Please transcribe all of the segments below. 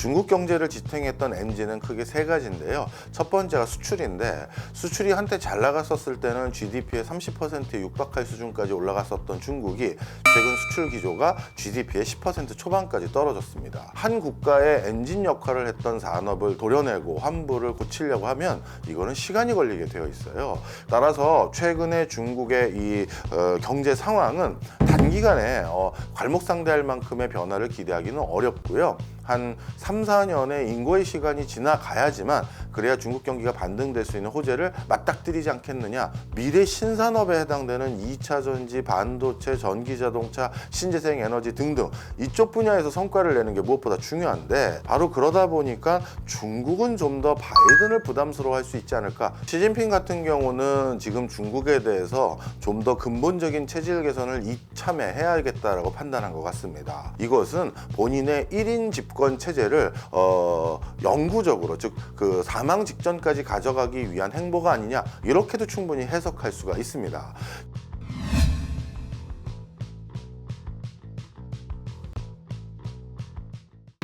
중국 경제를 지탱했던 엔진은 크게 세 가지인데요. 첫 번째가 수출인데 수출이 한때 잘 나갔었을 때는 GDP의 30%에 육박할 수준까지 올라갔었던 중국이 최근 수출 기조가 GDP의 10% 초반까지 떨어졌습니다. 한 국가의 엔진 역할을 했던 산업을 도려내고 환부를 고치려고 하면 이거는 시간이 걸리게 되어 있어요. 따라서 최근에 중국의 이 어, 경제 상황은 단기간에 어, 괄목상대할 만큼의 변화를 기대하기는 어렵고요. 한 3, 4년의 인고의 시간이 지나가야지만 그래야 중국 경기가 반등될 수 있는 호재를 맞닥뜨리지 않겠느냐. 미래 신산업에 해당되는 2차 전지, 반도체, 전기 자동차, 신재생 에너지 등등 이쪽 분야에서 성과를 내는 게 무엇보다 중요한데 바로 그러다 보니까 중국은 좀 더 바이든을 부담스러워할 수 있지 않을까. 시진핑 같은 경우는 지금 중국에 대해서 좀 더 근본적인 체질 개선을 이참에 해야겠다라고 판단한 것 같습니다. 이것은 본인의 1인 집권 체제를 어, 영구적으로 즉 그 사망 직전까지 가져가기 위한 행보가 아니냐 이렇게도 충분히 해석할 수가 있습니다.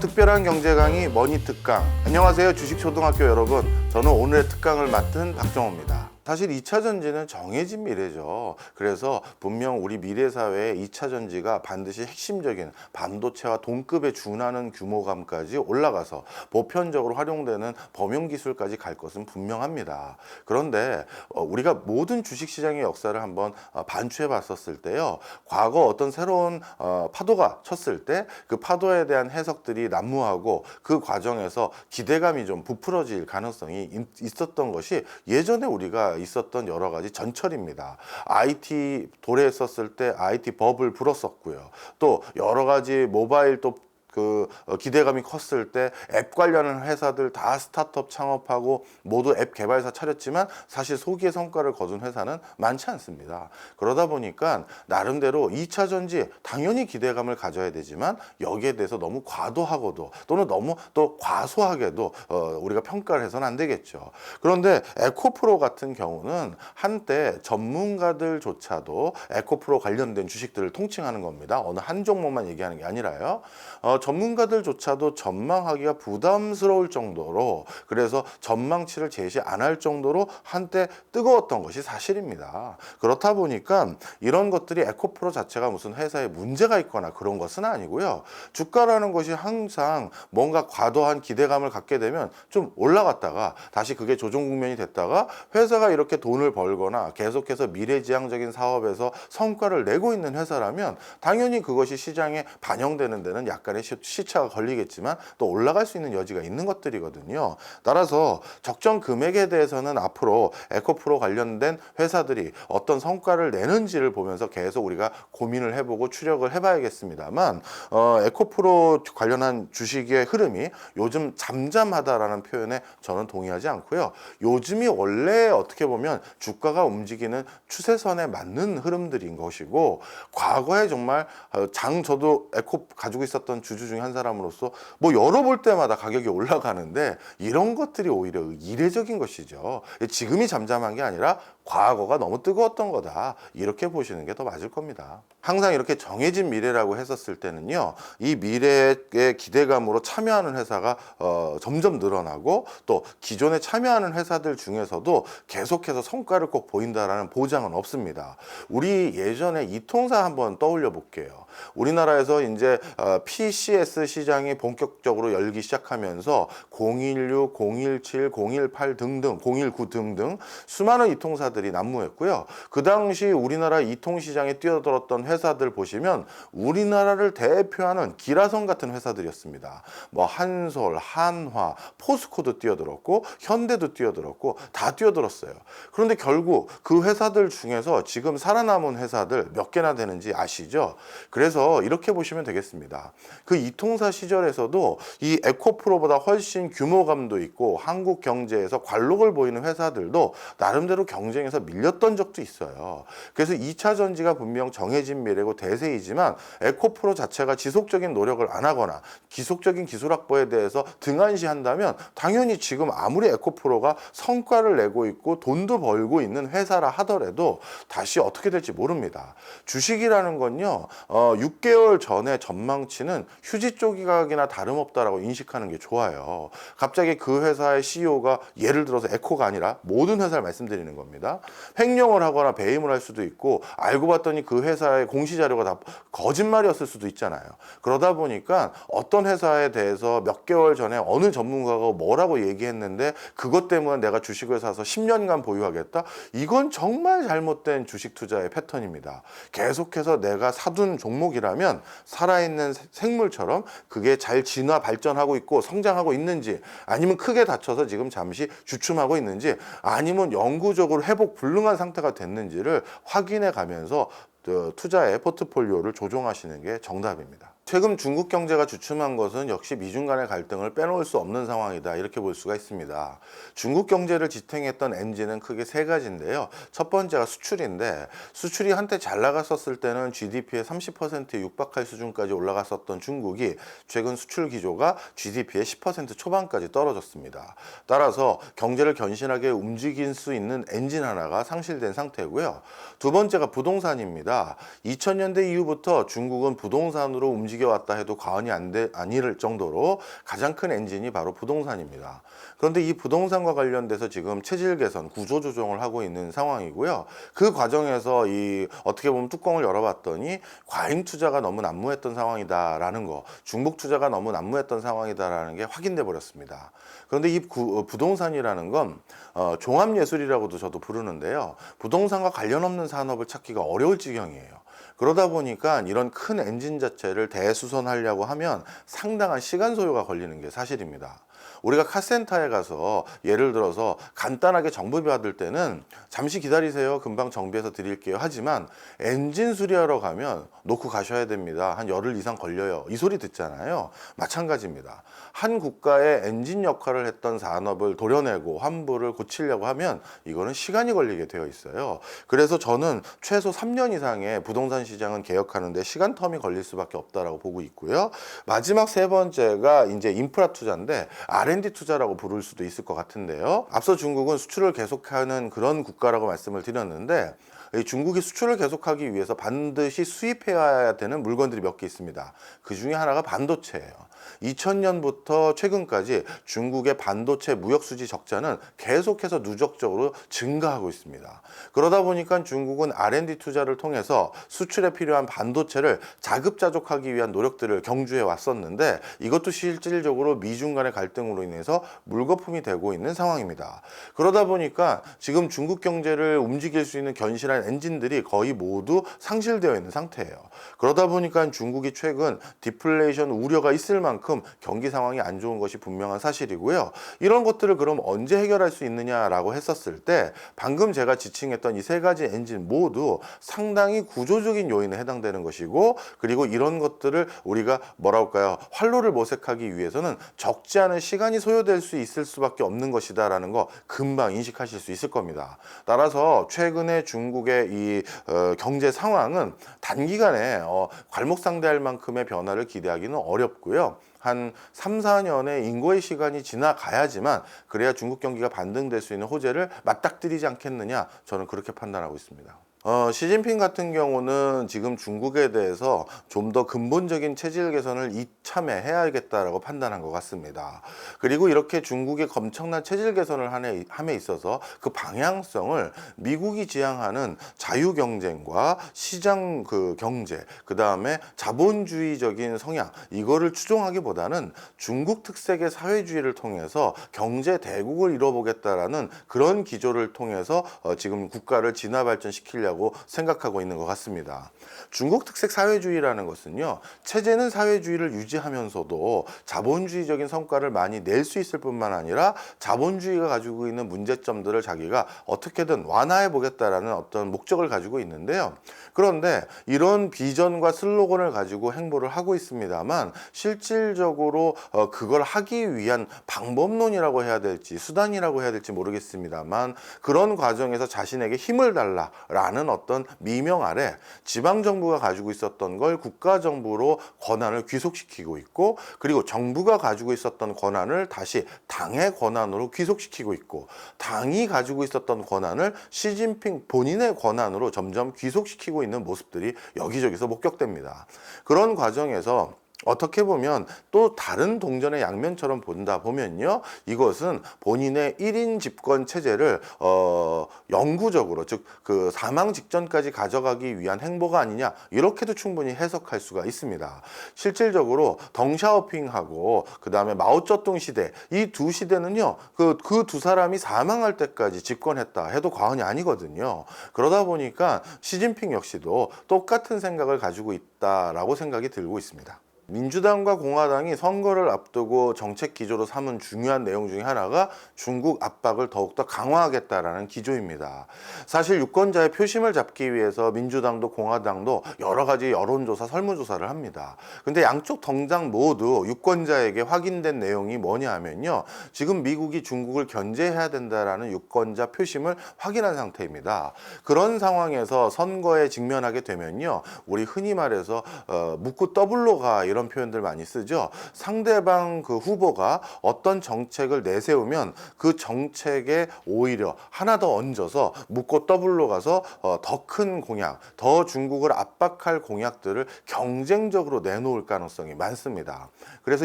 특별한 경제 강의 머니 특강. 안녕하세요 주식 초등학교 여러분. 저는 오늘의 특강을 맡은 박정호입니다. 사실 2차 전지는 정해진 미래죠. 그래서 분명 우리 미래 사회의 2차 전지가 반드시 핵심적인 반도체와 동급에 준하는 규모감까지 올라가서 보편적으로 활용되는 범용 기술까지 갈 것은 분명합니다. 그런데 어, 우리가 모든 주식 시장의 역사를 한번 어, 반추해 봤었을 때요. 과거 어떤 새로운 어, 파도가 쳤을 때 그 파도에 대한 해석들이 난무하고 그 과정에서 기대감이 좀 부풀어질 가능성이 있- 있었던 것이 예전에 우리가 있었던 여러 가지 전철입니다. IT 도래했었을 때 IT 버블 불었었고요. 또 여러 가지 모바일 또 그 기대감이 컸을 때 앱 관련한 회사들 다 스타트업 창업하고 모두 앱 개발사 차렸지만 사실 소기의 성과를 거둔 회사는 많지 않습니다. 그러다 보니까 나름대로 2차 전지 당연히 기대감을 가져야 되지만 여기에 대해서 너무 과도하고도 또는 너무 또 과소하게도 어, 우리가 평가를 해서는 안 되겠죠. 그런데 에코프로 같은 경우는 한때 전문가들조차도 에코프로 관련된 주식들을 통칭하는 겁니다. 어느 한 종목만 얘기하는 게 아니라요. 어, 전문가들조차도 전망하기가 부담스러울 정도로 그래서 전망치를 제시 안 할 정도로 한때 뜨거웠던 것이 사실입니다. 그렇다 보니까 이런 것들이 에코프로 자체가 무슨 회사에 문제가 있거나 그런 것은 아니고요. 주가라는 것이 항상 뭔가 과도한 기대감을 갖게 되면 좀 올라갔다가 다시 그게 조정 국면이 됐다가 회사가 이렇게 돈을 벌거나 계속해서 미래지향적인 사업에서 성과를 내고 있는 회사라면 당연히 그것이 시장에 반영되는 데는 약간의 시- 시차가 걸리겠지만 또 올라갈 수 있는 여지가 있는 것들이거든요. 따라서 적정 금액에 대해서는 앞으로 에코프로 관련된 회사들이 어떤 성과를 내는지를 보면서 계속 우리가 고민을 해보고 추력을 해봐야겠습니다만 어, 에코프로 관련한 주식의 흐름이 요즘 잠잠하다라는 표현에 저는 동의하지 않고요. 요즘이 원래 어떻게 보면 주가가 움직이는 추세선에 맞는 흐름들인 것이고 과거에 정말 어, 장 저도 에코 가지고 있었던 주주 중에 한 사람으로서 뭐 열어볼 때마다 가격이 올라가는데 이런 것들이 오히려 이례적인 것이죠. 지금이 잠잠한 게 아니라 과거가 너무 뜨거웠던 거다. 이렇게 보시는 게 더 맞을 겁니다. 항상 이렇게 정해진 미래라고 했었을 때는요, 이 미래의 기대감으로 참여하는 회사가 어, 점점 늘어나고 또 기존에 참여하는 회사들 중에서도 계속해서 성과를 꼭 보인다라는 보장은 없습니다. 우리 예전에 이통사 한번 떠올려 볼게요. 우리나라에서 이제 어, PCS 시장이 본격적으로 열기 시작하면서 016, 017, 018 등등, 019 등등 수많은 이통사 들이 난무했고요. 그 당시 우리나라 이통 시장에 뛰어들었던 회사들 보시면 우리나라를 대표하는 기라성 같은 회사들이었습니다. 뭐 한솔, 한화, 포스코도 뛰어들었고 현대도 뛰어들었고 다 뛰어들었어요. 그런데 결국 그 회사들 중에서 지금 살아남은 회사들 몇 개나 되는지 아시죠? 그래서 이렇게 보시면 되겠습니다. 그 이통사 시절에서도 이 에코프로보다 훨씬 규모감도 있고 한국 경제에서 관록을 보이는 회사들도 나름대로 경쟁 이 전쟁에서 밀렸던 적도 있어요. 그래서 2차 전지가 분명 정해진 미래고 대세이지만 에코프로 자체가 지속적인 노력을 안 하거나 기속적인 기술 확보에 대해서 등한시한다면 당연히 지금 아무리 에코프로가 성과를 내고 있고 돈도 벌고 있는 회사라 하더라도 다시 어떻게 될지 모릅니다. 주식이라는 건요, 어, 6개월 전에 전망치는 휴지 조각이나 다름없다라고 인식하는 게 좋아요. 갑자기 그 회사의 CEO가 예를 들어서 에코가 아니라 모든 회사를 말씀드리는 겁니다. 횡령을 하거나 배임을 할 수도 있고 알고 봤더니 그 회사의 공시 자료가 다 거짓말이었을 수도 있잖아요. 그러다 보니까 어떤 회사에 대해서 몇 개월 전에 어느 전문가가 뭐라고 얘기했는데 그것 때문에 내가 주식을 사서 10년간 보유하겠다? 이건 정말 잘못된 주식 투자의 패턴입니다. 계속해서 내가 사둔 종목이라면 살아있는 세- 생물처럼 그게 잘 진화 발전하고 있고 성장하고 있는지 아니면 크게 다쳐서 지금 잠시 주춤하고 있는지 아니면 영구적으로 회복 불능한 상태가 됐는지를 확인해 가면서 어, 투자의 포트폴리오를 조정하시는 게 정답입니다. 최근 중국 경제가 주춤한 것은 역시 미중 간의 갈등을 빼놓을 수 없는 상황이다 이렇게 볼 수가 있습니다. 중국 경제를 지탱했던 엔진은 크게 세 가지인데요. 첫 번째가 수출인데 수출이 한때 잘 나갔었을 때는 GDP의 30%에 육박할 수준까지 올라갔었던 중국이 최근 수출 기조가 GDP의 10% 초반까지 떨어졌습니다. 따라서 경제를 견신하게 움직일 수 있는 엔진 하나가 상실된 상태고요. 두 번째가 부동산입니다. 2000년대 이후부터 중국은 부동산으로 움직 여 왔다 해도 과언이 아닐 정도로 가장 큰 엔진이 바로 부동산입니다. 그런데 이 부동산과 관련돼서 지금 체질 개선, 구조 조정을 하고 있는 상황이고요. 그 과정에서 이 어떻게 보면 뚜껑을 열어봤더니 과잉 투자가 너무 난무했던 상황이다라는 거, 중복 투자가 너무 난무했던 상황이다라는 게 확인돼 버렸습니다. 그런데 이 구- 어, 부동산이라는 건 어, 종합예술이라고도 저도 부르는데요. 부동산과 관련 없는 산업을 찾기가 어려울 지경이에요. 그러다 보니까 이런 큰 엔진 자체를 대수선하려고 하면 상당한 시간 소요가 걸리는 게 사실입니다. 우리가 카센터에 가서 예를 들어서 간단하게 정비 받을 때는 잠시 기다리세요. 금방 정비해서 드릴게요. 하지만 엔진 수리하러 가면 놓고 가셔야 됩니다. 한 열흘 이상 걸려요. 이 소리 듣잖아요. 마찬가지입니다. 한 국가의 엔진 역할을 했던 산업을 도려내고 환부를 고치려고 하면 이거는 시간이 걸리게 되어 있어요. 그래서 저는 최소 3년 이상의 부동산 시장은 개혁하는데 시간 텀이 걸릴 수밖에 없다라고 보고 있고요. 마지막 세 번째가 이제 인프라 투자인데 R&D 투자라고 부를 수도 있을 것 같은데요. 앞서 중국은 수출을 계속하는 그런 국가라고 말씀을 드렸는데 이 중국이 수출을 계속하기 위해서 반드시 수입해야 되는 물건들이 몇 개 있습니다. 그 중에 하나가 반도체예요. 2000년부터 최근까지 중국의 반도체 무역 수지 적자는 계속해서 누적적으로 증가하고 있습니다. 그러다 보니까 중국은 R&D 투자를 통해서 수출에 필요한 반도체를 자급자족하기 위한 노력들을 경주해 왔었는데 이것도 실질적으로 미중 간의 갈등으로 인해서 물거품이 되고 있는 상황입니다. 그러다 보니까 지금 중국 경제를 움직일 수 있는 견실한 엔진들이 거의 모두 상실되어 있는 상태예요. 그러다 보니까 중국이 최근 디플레이션 우려가 있을 만큼 경기 상황이 안 좋은 것이 분명한 사실이고요. 이런 것들을 그럼 언제 해결할 수 있느냐라고 했었을 때 방금 제가 지칭했던 이 세 가지 엔진 모두 상당히 구조적인 요인에 해당되는 것이고 그리고 이런 것들을 우리가 뭐라 할까요? 활로를 모색하기 위해서는 적지 않은 시간이 소요될 수 있을 수밖에 없는 것이다라는 거 금방 인식하실 수 있을 겁니다. 따라서 최근에 중국의 이 어, 경제 상황은 단기간에 어, 괄목상대할 만큼의 변화를 기대하기는 어렵고요. 한 3, 4년의 인고의 시간이 지나가야지만 그래야 중국 경기가 반등될 수 있는 호재를 맞닥뜨리지 않겠느냐 저는 그렇게 판단하고 있습니다. 어, 시진핑 같은 경우는 지금 중국에 대해서 좀 더 근본적인 체질 개선을 이참에 해야겠다라고 판단한 것 같습니다. 그리고 이렇게 중국의 엄청난 체질 개선을 함에 있어서 그 방향성을 미국이 지향하는 자유 경쟁과 시장 그 경제, 그 다음에 자본주의적인 성향 이거를 추종하기보다는 중국 특색의 사회주의를 통해서 경제 대국을 이뤄보겠다라는 그런 기조를 통해서 어, 지금 국가를 진화 발전시키려고 있다고 생각하고 있는 것 같습니다. 중국 특색 사회주의라는 것은요, 체제는 사회주의를 유지하면서도 자본주의적인 성과를 많이 낼 수 있을 뿐만 아니라 자본주의가 가지고 있는 문제점들을 자기가 어떻게든 완화해 보겠다라는 어떤 목적을 가지고 있는데요. 그런데 이런 비전과 슬로건을 가지고 행보를 하고 있습니다만 실질적으로 어, 그걸 하기 위한 방법론이라고 해야 될지 수단이라고 해야 될지 모르겠습니다만 그런 과정에서 자신에게 힘을 달라라는 어떤 미명 아래 지방 정부가 가지고 있었던 걸 국가 정부로 권한을 귀속시키고 있고 그리고 정부가 가지고 있었던 권한을 다시 당의 권한으로 귀속시키고 있고 당이 가지고 있었던 권한을 시진핑 본인의 권한으로 점점 귀속시키고 있는 모습들이 여기저기서 목격됩니다. 그런 과정에서 어떻게 보면 또 다른 동전의 양면처럼 본다 보면요. 이것은 본인의 1인 집권 체제를 어 영구적으로 즉 그 사망 직전까지 가져가기 위한 행보가 아니냐. 이렇게도 충분히 해석할 수가 있습니다. 실질적으로 덩샤오핑하고 그다음에 마오쩌둥 시대 이 두 시대는요. 그 그 두 사람이 사망할 때까지 집권했다 해도 과언이 아니거든요. 그러다 보니까 시진핑 역시도 똑같은 생각을 가지고 있다라고 생각이 들고 있습니다. 민주당과 공화당이 선거를 앞두고 정책 기조로 삼은 중요한 내용 중에 하나가 중국 압박을 더욱더 강화하겠다라는 기조입니다. 사실 유권자의 표심을 잡기 위해서 민주당도 공화당도 여러 가지 여론조사, 설문조사를 합니다. 근데 양쪽 정당 모두 유권자에게 확인된 내용이 뭐냐 하면요. 지금 미국이 중국을 견제해야 된다라는 유권자 표심을 확인한 상태입니다. 그런 상황에서 선거에 직면하게 되면요. 우리 흔히 말해서 어, 묻고 더블로 가 이런 표현들 많이 쓰죠. 상대방 그 후보가 어떤 정책을 내세우면 그 정책에 오히려 하나 더 얹어서 묻고 더블로 가서 어, 더 큰 공약, 더 중국을 압박할 공약들을 경쟁적으로 내놓을 가능성이 많습니다. 그래서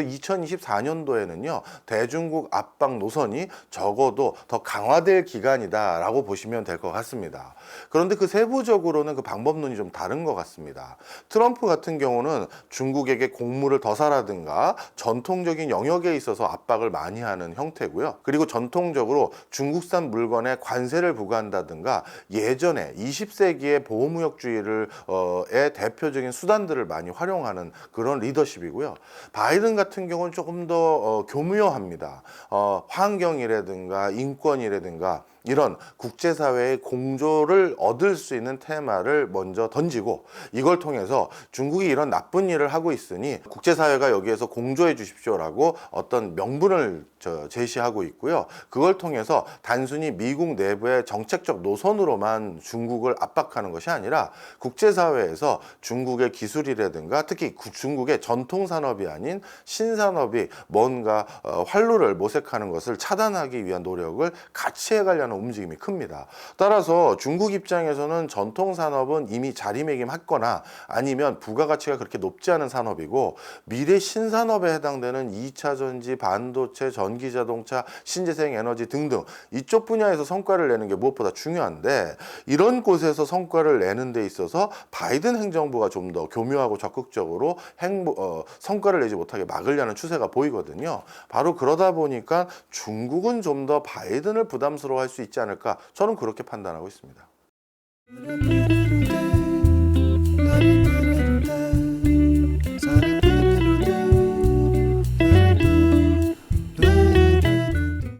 2024년도에는요 대중국 압박 노선이 적어도 더 강화될 기간이다라고 보시면 될 것 같습니다. 그런데 그 세부적으로는 그 방법론이 좀 다른 것 같습니다. 트럼프 같은 경우는 중국에게 공무를 더 사라든가 전통적인 영역에 있어서 압박을 많이 하는 형태고요. 그리고 전통적으로 중국산 물건에 관세를 부과한다든가 예전에 20세기의 보호무역주의를 어의 대표적인 수단들을 많이 활용하는 그런 리더십이고요. 바이든 같은 경우는 조금 더 어, 교묘합니다. 어, 환경이라든가 인권이라든가 이런 국제사회의 공조를 얻을 수 있는 테마를 먼저 던지고 이걸 통해서 중국이 이런 나쁜 일을 하고 있으니 국제사회가 여기에서 공조해 주십시오라고 어떤 명분을 저 제시하고 있고요. 그걸 통해서 단순히 미국 내부의 정책적 노선으로만 중국을 압박하는 것이 아니라 국제사회에서 중국의 기술이라든가 특히 구- 중국의 전통 산업이 아닌 신산업이 뭔가 어, 활로를 모색하는 것을 차단하기 위한 노력을 같이 해가려는 움직임이 큽니다. 따라서 중국 입장에서는 전통 산업은 이미 자리매김했거나 아니면 부가가치가 그렇게 높지 않은 산업이고 미래 신산업에 해당되는 2차 전지, 반도체, 전기 자동차, 신재생 에너지 등등 이쪽 분야에서 성과를 내는 게 무엇보다 중요한데 이런 곳에서 성과를 내는 데 있어서 바이든 행정부가 좀 더 교묘하고 적극적으로 행보, 어, 성과를 내지 못하게 막으려는 추세가 보이거든요. 바로 그러다 보니까 중국은 좀 더 바이든을 부담스러워할 수 있지 않을까 저는 그렇게 판단하고 있습니다.